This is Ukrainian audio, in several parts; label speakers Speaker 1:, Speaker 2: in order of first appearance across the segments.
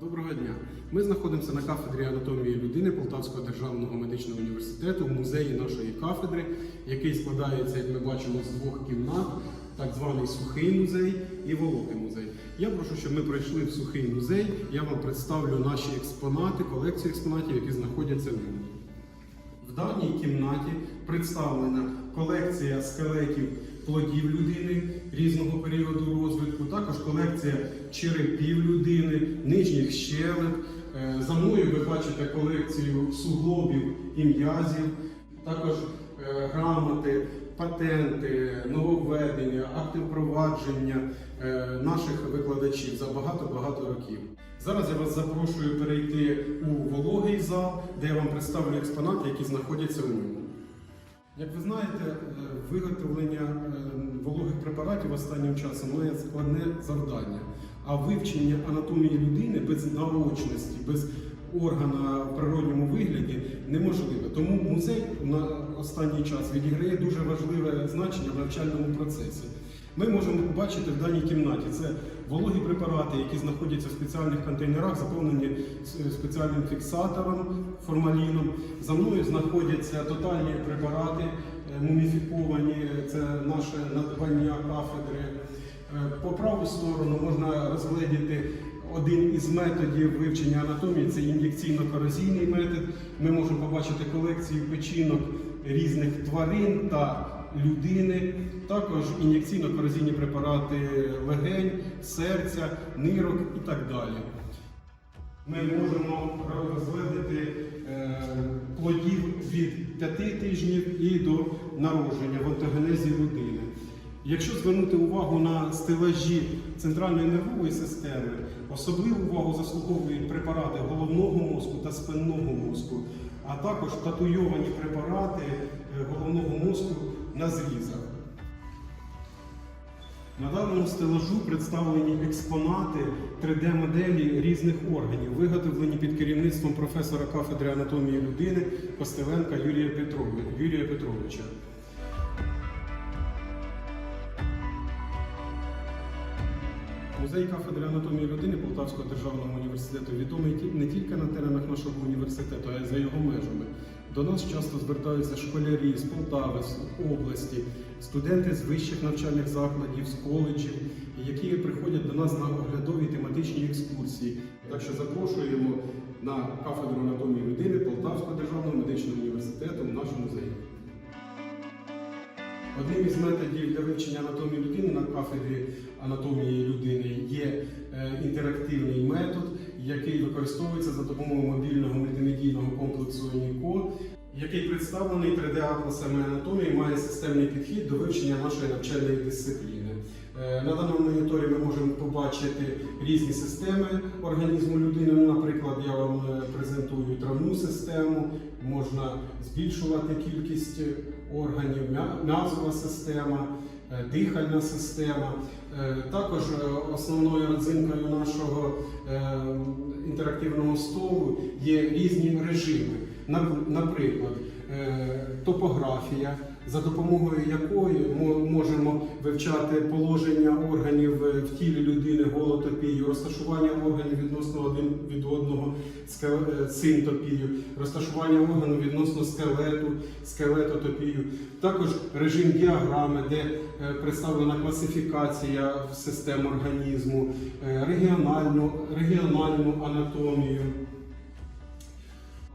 Speaker 1: Доброго дня. Ми знаходимося на кафедрі анатомії людини Полтавського державного медичного університету в музеї нашої кафедри, який складається, як ми бачимо, з двох кімнат, так званий сухий музей і вологий музей. Я прошу, щоб ми пройшли в сухий музей. Я вам представлю наші експонати, колекцію експонатів, які знаходяться в ньому. В даній кімнаті представлена колекція скелетів плодів людини різного періоду колекція черепів людини, нижніх щелеп. Е, За мною ви бачите колекцію суглобів і м'язів, також е, грамоти, патенти, нововведення, акти впровадження е, наших викладачів за багато-багато років. Зараз я вас запрошую перейти у вологий зал, де я вам представлю експонати, які знаходяться у ньому. Як ви знаєте, виготовлення препаратів останнім часом має складне завдання. А вивчення анатомії людини без наочності, без органа в природньому вигляді неможливе. Тому музей на останній час відіграє дуже важливе значення в навчальному процесі. Ми можемо побачити в даній кімнаті це вологі препарати, які знаходяться в спеціальних контейнерах, заповнені спеціальним фіксатором, формаліном. За мною знаходяться тотальні препарати, е, муміфіковані, це наше надбання кафедри. Е, По праву сторону можна розгледіти один із методів вивчення анатомії це ін'єкційно-корозійний метод. Ми можемо побачити колекцію печінок різних тварин та людини, також ін'єкційно-корозійні препарати легень, серця, нирок і так далі. Ми можемо розгледіти е, плодів від 5 тижнів і до народження в онтогенезі людини. Якщо звернути увагу на стелажі центральної нервової системи, особливу увагу заслуговують препарати головного мозку та спинного мозку, а також татуйовані препарати е, головного мозку на зрізах. На даному стелажу представлені експонати 3D-моделі різних органів, виготовлені під керівництвом професора кафедри анатомії людини Костеленка Юрія, Петровича. Музей кафедри анатомії людини Полтавського державного університету відомий не тільки на теренах нашого університету, а й за його межами. До нас часто звертаються школярі з Полтави, з області, студенти з вищих навчальних закладів, з коледжів, які приходять до нас на оглядові тематичні екскурсії. Так що запрошуємо на кафедру анатомії людини Полтавського державного медичного університету в наш музей. Одним із методів для вивчення анатомії людини на кафедрі анатомії людини є е, інтерактивний метод, який використовується за допомогою мобільного мультимедійного комплексу НІКО, який представлений 3D-атласами анатомії, має системний підхід до вивчення нашої навчальної дисципліни. Е, На даному моніторі ми можемо побачити різні системи організму людини. Ну, Наприклад, я вам е, презентую травну систему, можна збільшувати кількість органів, м'язова система, е, дихальна система. Е, Також е, основною родзинкою нашого е, інтерактивного столу є різні режими. Наприклад, е, топографія, за допомогою якої ми можемо вивчати положення органів е, в тілі людини, голотопію, розташування органів відносно один від одного, е, синтопію, розташування органу відносно скелету, скелетотопію. Також режим діаграми, де е, представлена класифікація систем організму, е, регіональну, регіональну анатомію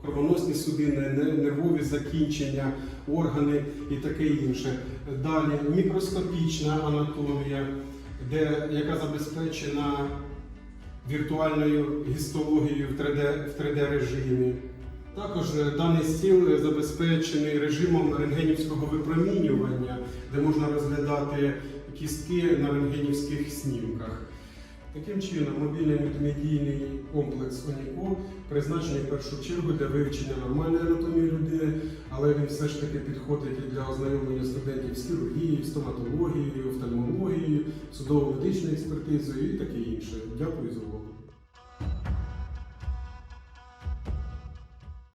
Speaker 1: кровоносні судини, нервові закінчення, органи і таке інше. Далі мікроскопічна анатомія, де, яка забезпечена віртуальною гістологією в 3D, в 3D режимі. Також е, даний стіл забезпечений режимом рентгенівського випромінювання, де можна розглядати кістки на рентгенівських снімках. Таким чином, мобільний мультимедійний комплекс ОНІКО призначений в першу чергу для вивчення нормальної анатомії людини, але він все ж таки підходить і для ознайомлення студентів з хірургією, стоматологією, офтальмологією, судово-медичною експертизою і таке інше. Дякую за увагу.